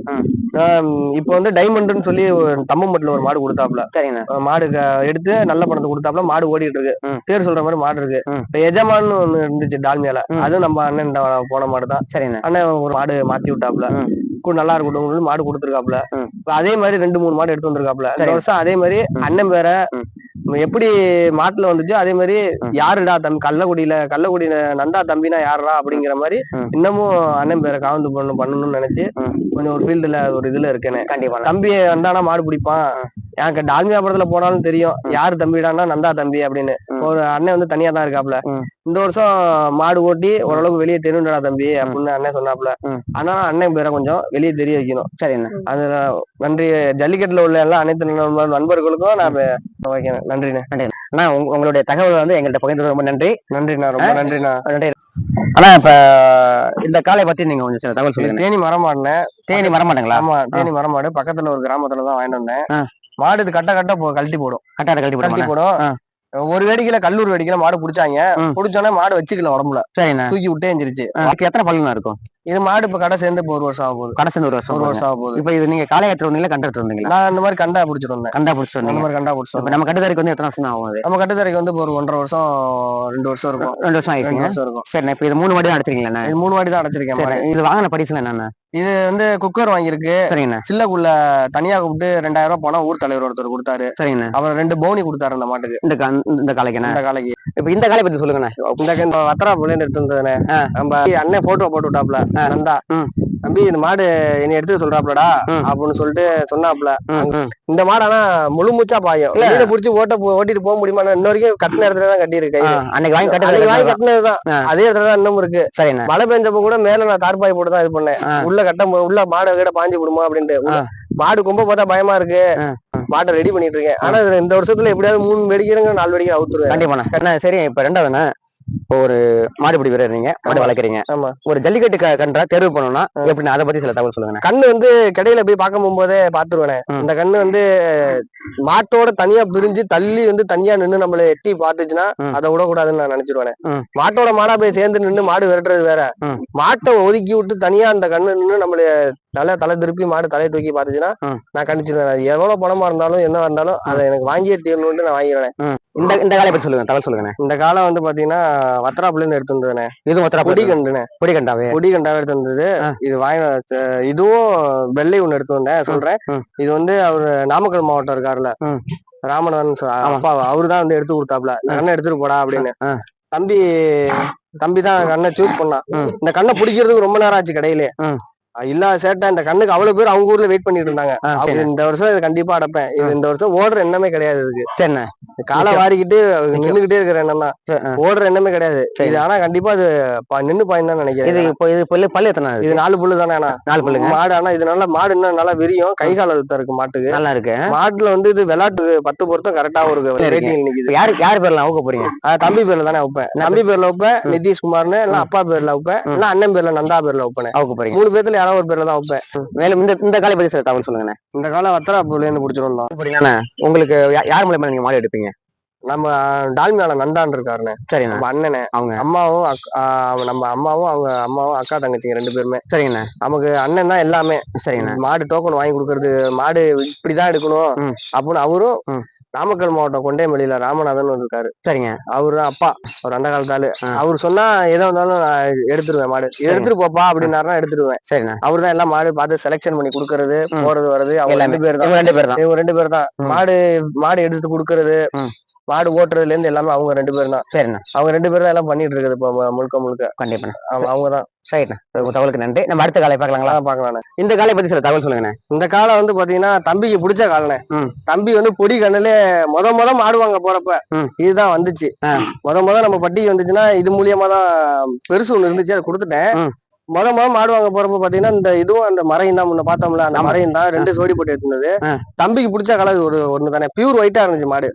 Speaker 2: இப்போ வந்து டைமண்ட்னு சொல்லி ஒரு தம்மம்பட்டில் ஒரு மாடு கொடுத்தாப்புல
Speaker 1: சரிங்கண்ணா
Speaker 2: அஹ் மாடு எடுத்து நல்ல பணத்தை கொடுத்தாப்புல மாடு ஓடிட்டு இருக்கு. பேர் சொல்ற மாதிரி மாடு இருக்கு. இப்ப எஜமான்னு ஒண்ணு இருந்துச்சு டால்மியால
Speaker 1: ம்.
Speaker 2: அது நம்ம அண்ணன் போன மாடு தான்
Speaker 1: சரிண்ணா
Speaker 2: அண்ணன் ஒரு மாடு மாத்தி. கூட நல்லா இருக்கட்டும் மாடு. இப்ப அதே மாதிரி ரெண்டு மூணு மாடு எடுத்து வந்திருக்காப்புல இந்த. வருஷம் அதே மாதிரி. அண்ணன் பேர. எப்படி மாட்டுல வந்துச்சு அதே மாதிரி. யாருடா தம்பி கள்ளக்குடியில கள்ளக்குடியில நந்தா தம்பினா யாருடா அப்படிங்கிற மாதிரி. இன்னமும் அண்ணன் பேரை காவந்து பண்ணு பண்ணணும்னு நினைச்சு. கொஞ்சம் ஒரு ஃபீல்டுல ஒரு இதுல இருக்கேனே
Speaker 1: கண்டிப்பா
Speaker 2: தம்பி வந்தானா மாடு பிடிப்பான் எனக்கு டால்மியா படத்துல போனாலும் தெரியும். யாரு தம்பிடான்னா நந்தா தம்பி அப்படின்னு. ஒரு அண்ணன் வந்து தனியா தான் இருக்காப்ல. இந்த வருஷம் மாடு ஓட்டி ஓரளவுக்கு வெளியே தெரியும்டா தம்பி அப்படின்னு அண்ணன் சொன்னாப்ல. ஆனா அண்ணன் பேரை கொஞ்சம் வெளியே தெரிய வைக்கணும்.
Speaker 1: சரிண்ணா
Speaker 2: அது நன்றி. ஜல்லிக்கட்டுல உள்ள எல்லா அனைத்து நண்ப- நண்பர்களுக்கும் நான் வைக்கிறேன். நன்றிண்ணே.
Speaker 1: அண்ணா. உங்க- உங்களுடைய தகவல் வந்து எங்கள்கிட்ட பகிர்ந்தது ரொம்ப நன்றி.
Speaker 2: நன்றிண்ணா ரொம்ப நன்றிண்ணா.
Speaker 1: நன்றி. அண்ணா இப்ப இந்த காலை பத்தி நீங்க கொஞ்சம் சில தகவல் சொல்லுங்க.
Speaker 2: தேனி மரமாடினேன்
Speaker 1: தேனி வர மாட்டாங்களா
Speaker 2: ஆமா தேனி மரமாடு. பக்கத்துல ஒரு கிராமத்துல தான் வாங்கிட்டு வந்தேன். மாடு இது கட்ட கட்ட கழட்டி போடும்.
Speaker 1: கட்டாட கழட்டி
Speaker 2: கழட்டி
Speaker 1: போடுமா
Speaker 2: போடும்.
Speaker 1: ஆ.
Speaker 2: ஒரு வேடிக்கையில கல்லூர் வேடிக்கையில மாடு புடிச்சாங்க.
Speaker 1: ம்.
Speaker 2: புடிச்சோன்னே மாடு வச்சுக்கல உடம்புல.
Speaker 1: சரிண்ணா.
Speaker 2: தூக்கி விட்டே
Speaker 1: இதுக்கு எத்தனை பல்லுண்ணா இருக்கும்?
Speaker 2: இது மாடு இப்ப கடை சேர்ந்து இப்ப ஒரு வருஷம் ஆக போகுது.
Speaker 1: கடைசி ஒரு வருஷம்
Speaker 2: ஒரு. வருஷம் ஆக போகுது.
Speaker 1: இப்ப இது நீங்க காலை எடுத்து வந்தீங்களா கண்ட வந்தீங்களா?
Speaker 2: நான் அந்த மாதிரி கண்டா பிடிச்சிட்டு வந்தேன்.
Speaker 1: கண்டா பிடிச்சிட்டு
Speaker 2: அந்த
Speaker 1: வந்தீங்க
Speaker 2: மாதிரி கண்டா பிடிச்சிட்டு வந்தேன்.
Speaker 1: நம்ம கட்டுத்தரைக்கு வந்து எத்தனை வருஷம் ஆகும்
Speaker 2: நம்ம கட்டுத்தரைக்கு வந்து ஒரு ஒன்றரை வருஷம் ரெண்டு வருஷம் இருக்கும்.
Speaker 1: ரெண்டு வருஷம்
Speaker 2: ரெண்டு
Speaker 1: ஆயிடுச்சுங்க
Speaker 2: வருஷம் இருக்கும்.
Speaker 1: சரிண்ணா இப்ப இது மூணு வாடி அடிச்சிருக்கீங்களா
Speaker 2: இது மூணு வாட்டி தான் அடைச்சிருக்கேன்
Speaker 1: சரி. இது வாங்கின படிச்சுல என்னண்ணா
Speaker 2: இது வந்து குக்கர் வாங்கியிருக்கு.
Speaker 1: சரிங்கண்ணா.
Speaker 2: சில்லக்குள்ள தனியா கூப்பிட்டு ரெண்டாயிரம் ரூபாய் பணம் ஊர் தலைவர் ஒருத்தர் கொடுத்தாரு.
Speaker 1: சரிங்கண்ணா.
Speaker 2: அவர் ரெண்டு பவுனி கொடுத்தாரு அந்த மாட்டுக்கு.
Speaker 1: இந்த இந்த காலைக்குண்ணா
Speaker 2: இந்த காலைக்கு
Speaker 1: இப்ப இந்த காலை பத்தி சொல்லுங்கண்ணா.
Speaker 2: இந்த வத்தரா புள்ளைந்து எடுத்து வந்ததுனே
Speaker 1: ஆ.
Speaker 2: நம்ம அண்ணன் போட்டோ போட்டு விட்டாப்ல நந்தா. தம்பி இந்த மாடு என்னை எடுத்து சொல்றாப்லடா. அப்படின்னு சொல்லிட்டு சொன்னாப்ல. இந்த மாடு ஆனா முழு மூச்சா பாயும். வெளியில புடிச்சு ஓட்ட ஓட்டிட்டு போக முடியுமா? இன்ன வரைக்கும் கட்டின இடத்துல தான் கட்டியிருக்கு
Speaker 1: ஆ, அன்னைக்கு வாங்கி
Speaker 2: அன்னைக்கு வாங்கி
Speaker 1: கட்டு
Speaker 2: கட்டினதுதான். அதே இடத்துல தான் இன்னும் இருக்கு.
Speaker 1: சரிண்ணா.
Speaker 2: மழை பெஞ்சப்ப கூட மேல நான் தார்பாய் போட்டு தான் இது பண்ணேன். உள்ள கட்ட உள்ள மாடை கிட்ட பாஞ்சு விடுமா அப்படின்ட்டு. மாடு கொம்ப பார்த்தா பயமா இருக்கு. மாட்டை ரெடி பண்ணிட்டு இருக்கேன். ஆனா இந்த வருஷத்துல எப்படியாவது மூணு வெடிக்கிறங்க நாலு வெடிக்கிற அவுத்துருவேன்.
Speaker 1: கண்டிப்பாண்ணா அண்ணா. சரி இப்ப ரெண்டாவதுண்ணா. இப்போ ஒரு மாடுபிடி வீரர் நீங்க மாடு. வளர்க்குறீங்க
Speaker 2: ஆமா.
Speaker 1: ஒரு ஜல்லிக்கட்டு கன்றா தேர்வு பண்ணணும்னா எப்படின்னா அதை பத்தி சில தகவல் சொல்லுங்கண்ணா
Speaker 2: கண்ணு வந்து கடையில போய் பார்க்க போகும்போதே பாத்துருவேனே. இந்த கண்ணு வந்து மாட்டோட தனியா பிரிஞ்சு தள்ளி வந்து தனியா நின்னு நம்மள எட்டி பாத்துச்சுன்னா. அதை விடக்கூடாதுன்னு நான் நினைச்சிருவேன். மாட்டோட மாடா போய் சேர்ந்து நின்னு மாடு விரட்டுறது வேற. மாட்டை ஒதுக்கி விட்டு தனியா அந்த கண்ணு நின்னு நம்மள நல்லா தலை திருப்பி மாடு தலையை தூக்கி பாத்துச்சுன்னா
Speaker 1: ம்.
Speaker 2: நான் கண்டிச்சிருவேன் எவ்வளவு பணமா இருந்தாலும் என்ன இருந்தாலும் அதை எனக்கு வாங்கியே தீரணும்னு நான் வாங்கிடுவேன்.
Speaker 1: இந்த இந்த காலை பத்தி சொல்லுங்க தகவல் சொல்லுங்கண்ணே.
Speaker 2: இந்த காலம் வந்து பாத்தீங்கன்னா வத்ராப்புல இருந்து எடுத்து வந்ததுனே
Speaker 1: இது மொத்தம்
Speaker 2: கொடி கண்டுனே
Speaker 1: கொடி கண்டாவே
Speaker 2: கொடி கண்டாவே எடுத்து வந்தது. இது வாங்கி இதுவும் வெள்ளை ஒண்ணு எடுத்து வந்தேன் சொல்றேன். இது வந்து அவரு நாமக்கல் மாவட்டம் இருக்காருல்ல.
Speaker 1: ம்.
Speaker 2: ராமநாதன். அப்பா அவரு தான் வந்து எடுத்து கொடுத்தாப்ல கண்ணை எடுத்துட்டு போடா அப்படின்னு. தம்பி தம்பி தான் கண்ணை சூஸ் பண்ணான். இந்த கண்ணை பிடிக்கிறதுக்கு ரொம்ப நேரம் ஆச்சு கடையிலே. இல்லாத சேட்டை. இந்த கண்ணுக்கு அவ்வளவு பேர் அவங்க ஊர்ல வெயிட் பண்ணிட்டு இருந்தாங்க. இந்த வருஷம் இது கண்டிப்பா அடைப்பேன். இது இந்த வருஷம் ஓடுற எண்ணமே கிடையாது இதுக்கு.
Speaker 1: சரிண்ணே.
Speaker 2: காலை வாரிக்கிட்டு நின்னுகிட்டே இருக்கிற எண்ணம் தான். ஓடுற எண்ணமே கிடையாது. இது ஆனா கண்டிப்பா இது ப- நின்னு பாயின்னு தான்
Speaker 1: இது
Speaker 2: நினைக்கிறேன்
Speaker 1: இப்போ இது பல்லு பல்லு எத்தனை
Speaker 2: இது நாலு புல்லு தானே ஆனா
Speaker 1: நாலு பல்லுங்க.
Speaker 2: மாடு ஆனா இது நல்லா மாடு இன்னும் நல்லா விரியும். கை கால அழுத்தம் இருக்கு மாட்டுக்கு.
Speaker 1: நல்லா இருக்கு.
Speaker 2: மாட்டுல வந்து இது விளையாட்டு பத்து பொருத்தம் கரெக்டா ஒரு. ரேட்டிங் நிக்குது.
Speaker 1: யாரு யார் பேர்ல அவுக்க போறீங்க?
Speaker 2: அது தம்பி பேர்ல தானே வைப்பேன் தம்பி பேர்ல வைப்பேன் நிதிஷ்குமார்னு இல்ல அப்பா பேர்ல வைப்பேன் இல்ல அண்ணன் பேர்ல நந்தா பேர்ல வைப்பேன்
Speaker 1: அவுக்க போறீங்க.
Speaker 2: மூணு பேர்த்துல யாரோ ஒரு பேர்ல தான் வைப்பேன்.
Speaker 1: மேலும் இந்த இந்த காலை பத்தி சில தகவல் சொல்லுங்கண்ணே.
Speaker 2: இந்த காலம் வத்தராப்புல இருந்து பிடிச்சிட்டு வந்தோம்
Speaker 1: அப்படிங்கண்ணா உங்களுக்கு யார் மூலமா நீங்க மாடு எடுப்பீங்க?
Speaker 2: நம்ம டால்மியால நந்தான் இருக்காருண்ணே.
Speaker 1: சரிண்ணா.
Speaker 2: நம்ம அண்ணனே.
Speaker 1: அவங்க.
Speaker 2: அம்மாவும் நம்ம அம்மாவும் அவங்க அம்மாவும் அக்கா தங்கச்சிங்க ரெண்டு பேருமே.
Speaker 1: சரிங்கண்ணா.
Speaker 2: நமக்கு அண்ணன் தான் எல்லாமே.
Speaker 1: சரிங்கண்ணா.
Speaker 2: மாடு டோக்கன் வாங்கி கொடுக்கறது மாடு இப்படிதான் எடுக்கணும். அப்படின்னு அவரும். நாமக்கல் மாவட்டம் கொண்டைமலையில ராமநாதன் இருக்காரு.
Speaker 1: சரிங்க.
Speaker 2: அவரு தான் அப்பா. அவர் அந்த காலத்து ஆளு.
Speaker 1: ஆ.
Speaker 2: அவர் சொன்னா எதா இருந்தாலும் நான் எடுத்துருவேன் மாடு. எடுத்துட்டு போப்பா அப்படின்னாருன்னா எடுத்துருவேன்.
Speaker 1: சரிண்ணா.
Speaker 2: அவர் தான் எல்லாம் மாடு பார்த்து செலெக்ஷன் பண்ணி கொடுக்கறது. போறது வர்றது. அவங்க. ரெண்டு பேர் தான்.
Speaker 1: இவங்க ரெண்டு பேர் தான்.
Speaker 2: இவங்க ரெண்டு பேர் தான். மாடு மாடு எடுத்து கொடுக்கறது. மாடு ஓட்டுறதுல இருந்து எல்லாமே அவங்க ரெண்டு பேர் தான்.
Speaker 1: சரிண்ணா.
Speaker 2: அவங்க ரெண்டு பேர் தான் எல்லாம் பண்ணிட்டு இருக்குது இப்போ முழுக்க முழுக்க. அவங்க- அவங்க தான்.
Speaker 1: சரிண்ணா உங்க தகவலுக்கு நன்றி நம்ம அடுத்த காலை பார்க்கலாங்களா
Speaker 2: பாக்கலாம்
Speaker 1: இந்த காலை பத்தி சில தகவல் சொல்லுங்கண்ணே
Speaker 2: இந்த காலம் வந்து பாத்தீங்கன்னா தம்பிக்கு பிடிச்ச காலனே
Speaker 1: ம்.
Speaker 2: தம்பி வந்து பொடி கண்ணுல முத முத மாடுவாங்க போறப்ப. இதுதான் வந்துச்சு. முத முத நம்ம பட்டிக்கு வந்துச்சுன்னா இது மூலியமா தான் பெருசு ஒண்ணு இருந்துச்சு அதை கொடுத்துட்டேன். முத முத மாடுவாங்க போறப்ப பாத்தீங்கன்னா இந்த இதுவும் அந்த மறையும் தான் முன்ன பார்த்தோம்ல அந்த
Speaker 1: ஆமா.
Speaker 2: மறையும் தான் ரெண்டு சோடி போட்டு எடுத்துனது
Speaker 1: ஆ.
Speaker 2: தம்பிக்கு பிடிச்ச கலர் ஒரு ஒண்ணு தானே பியூர் ஒயிட்டா இருந்துச்சு மாடு.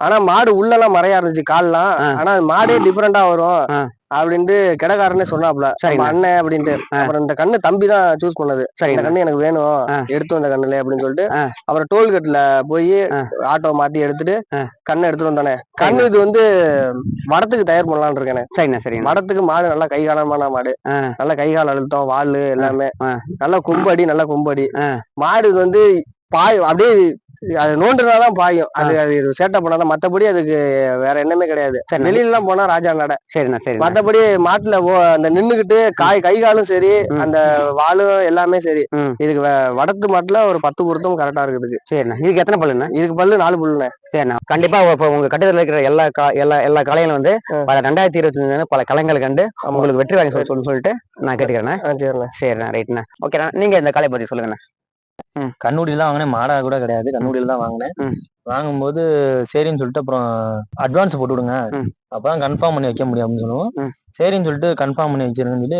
Speaker 2: ஆனா மாடு உள்ளெல்லாம் மறையா இருந்துச்சு கால்லாம். ஆனா மாடே டிஃபரெண்டா வரும். அப்படின்ட்டு கிடக்காரனே சொன்னாப்ல. நம்ம அண்ணன் அப்படின்ட்டு அப்புறம் இந்த கண்ணு தம்பி தான் சூஸ் பண்ணது இந்த
Speaker 1: சரிங்க
Speaker 2: கண்ணு எனக்கு வேணும். எடுத்து வந்த கண்ணுல அப்படின்னு சொல்லிட்டு. அப்புறம் டோல்கேட்ல போய். ஆட்டோ மாத்தி எடுத்துட்டு. கண்ணை எடுத்துட்டு வந்தானே கண்ணு இது வந்து வடத்துக்கு தயார் பண்ணலாம்னு இருக்கேனே
Speaker 1: சரிண்ணா சரிண்ணா
Speaker 2: மடத்துக்கு மாடு நல்லா கைகாலமான மாடு. நல்ல கைகால் அழுத்தம் வாலு எல்லாமே. நல்ல கொம்படி நல்ல கொம்படி
Speaker 1: ஆ.
Speaker 2: மாடு இது வந்து பாயும் அப்படியே அது நோண்டுனாதான் பாயும். அது அது சேட்டை பண்ணாதான். மத்தபடி அதுக்கு வேற எண்ணமே கிடையாது.
Speaker 1: சரிண்ணா
Speaker 2: வெளியில எல்லாம் போனா ராஜா நட.
Speaker 1: சரிண்ணா சரிண்ணா.
Speaker 2: மத்தபடி மாட்டுல அந்த நின்னுகிட்டு காய் கை காலும் சரி. அந்த வாலும் எல்லாமே சரி. இதுக்கு வடத்து மாட்டுல ஒரு பத்து பொருத்தம் கரெக்டா இருக்குது
Speaker 1: சரிண்ணா. இதுக்கு எத்தனை பல்லுண்ணா?
Speaker 2: இதுக்கு பல்லு நாலு புல்லுண்ணே.
Speaker 1: சரிண்ணா. கண்டிப்பா இப்போ உங்க கட்டத்தில் இருக்கிற எல்லா எல்லா எல்லா கலையிலும் வந்து. பல ரெண்டாயிரத்தி இருபத்தி பல கலைங்களை கண்டு உங்களுக்கு வெற்றி வாங்கி சொல்லி சொல்லி- சொல்லிட்டு நான் கேட்டுக்கிறேண்ணா.
Speaker 2: ஆ, சரிண்ணே.
Speaker 1: சரிண்ணா ரைட்ண்ணா ஓகேண்ணா. நீங்க இந்த கலை பத்தி சொல்லுங்கண்ணா.
Speaker 4: கண்ணூடியில் தான் வாங்கினேன். மாடா கூட கிடையாது. கண்ணூடியில் தான் வாங்கினேன். வாங்கும்போது சரின்னு சொல்லிட்டு அப்புறம் அட்வான்ஸ் போட்டு விடுங்க. அப்பதான் கன்ஃபார்ம் பண்ணி வைக்க முடியும் அப்படின்னு சொல்லுவோம். சரின்னு சொல்லிட்டு கன்ஃபார்ம் பண்ணி வச்சிருங்கன்னு சொல்லி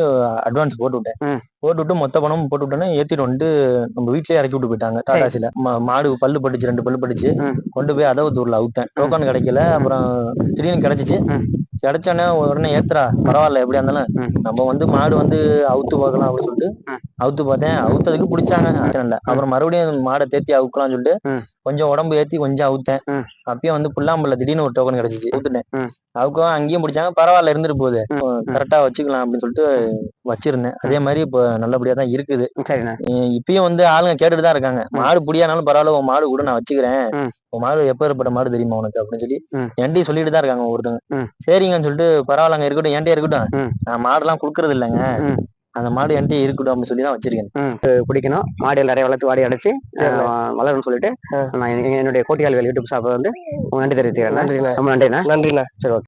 Speaker 4: அட்வான்ஸ் போட்டு விட்டேன். போட்டு விட்டு மொத்த பணமும் போட்டு விட்டோன்னே ஏத்திட்டு வந்துட்டு நம்ம வீட்லயே இறக்கி விட்டு போயிட்டாங்க. டாடாசில. மாடு பல்லு பட்டுச்சு ரெண்டு பல்லு பட்டுச்சு. கொண்டு போய் அதவத்தூர்ல அவுத்தேன். டோக்கன் கிடைக்கல. அப்புறம் திடீர்னு கிடைச்சிச்சு. கிடைச்சோன்னே உடனே ஏத்துறா பரவாயில்ல எப்படியா இருந்தாலும். நம்ம வந்து மாடு வந்து அவுத்து பார்க்கலாம் அப்படின்னு சொல்லிட்டு. அவுத்து பார்த்தேன் அவுத்ததுக்கு பிடிச்சாங்க. இல்ல அப்புறம் மறுபடியும் மாடை தேத்தி அவுக்கலாம்னு சொல்லிட்டு. கொஞ்சம் உடம்பு ஏத்தி கொஞ்சம் அவுத்தேன். அப்பயும் வந்து புல்லாம்புள்ள திடீர்னு ஒரு டோக்கன் கிடைச்சிச்சு. அவுத்துட்டேன். அவுக்கவும் அங்கேயும் பிடிச்சாங்க. பரவாயில்ல இருந்துட்டு போகுது. கரெக்டா வச்சுக்கலாம் அப்படின்னு சொல்லிட்டு வச்சிருந்தேன். அதே மாதிரி இப்போ நல்லபடியா தான் இருக்குது. இப்பயும் வந்து ஆளுங்க கேட்டுட்டு தான் இருக்காங்க. மாடு புடியானாலும் பரவாயில்ல உன் மாடு கூட நான் வச்சுக்கிறேன். உன் மாடு எப்பேற்பட்ட மாடு தெரியுமா உனக்கு? அப்படின்னு சொல்லி. என்கிட்டயும் சொல்லிட்டு தான் இருக்காங்க ஒருத்தவங்க. சரிங்கன்னு சொல்லிட்டு பரவாயில்லங்க இருக்கட்டும். என்கிட்ட இருக்கட்டும். நான் மாடுலாம் குடுக்கறது இல்லைங்க. அந்த மாடு என்கிட்ட இருக்கட்டும் அப்படின்னு சொல்லி தான் வச்சிருக்கேன்
Speaker 1: பிடிக்கணும். மாடியில் நிறைய வளர்த்து வாடி அடைச்சு வளரும்னு சொல்லிட்டு நான் என்னுடைய கோட்டியால் யூடியூப் ஷாப்பை வந்து நன்றி தெரிவிச்சுக்கிறேன்.
Speaker 2: நன்றிண்ணே.
Speaker 1: ரொம்ப நன்றிண்ணா.
Speaker 2: நன்றிண்ணே.
Speaker 1: சரி ஓகே.